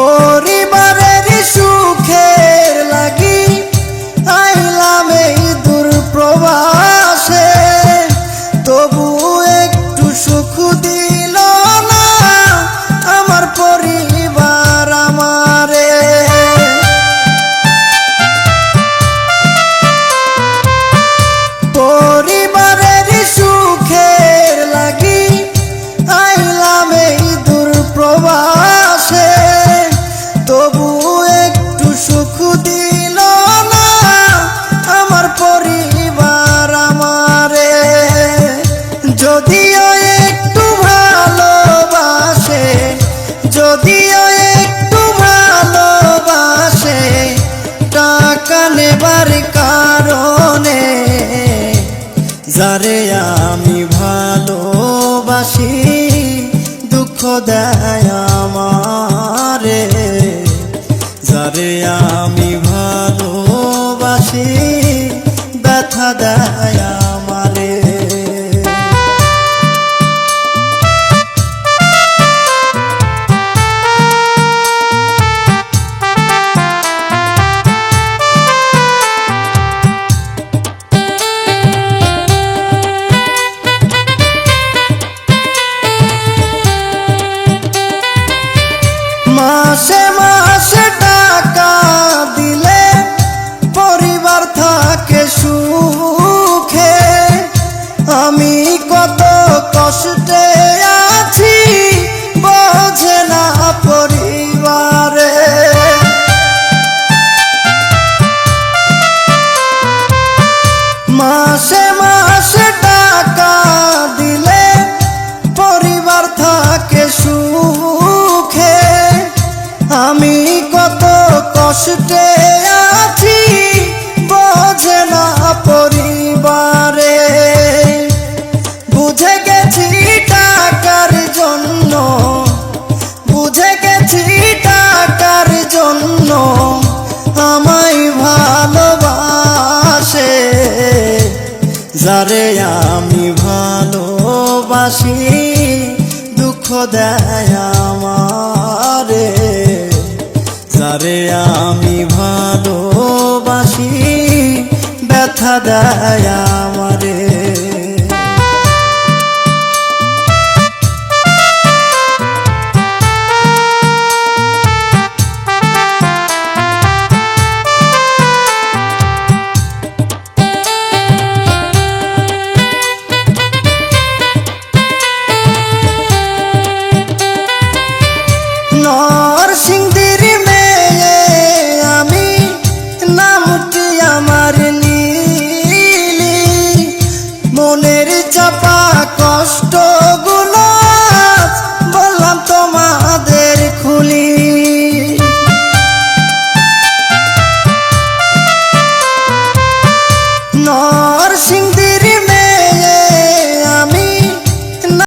corazón. যারে আমি ভালোবাসি দুঃখ দেয় আমারে। যারে আমি ভালোবাসি ব্যথা দেয় মাসে মাসে টাকা দিলে পরিবার থাকে সুখে। আমি কত কষ্টে আছি, বোঝে না পরিবারে। মাসে কষ্টে আছি, বোঝে না পরিবারে। বুঝে গেছি টাকার জন্য, বুঝে গেছি টাকার জন্য আমায় ভালোবাসে। যারে আমি ভালোবাসি, দুঃখ দেয় আমারে। যারে আমি ভালোবাসি ব্যথা দেয় আমারে। Senhor.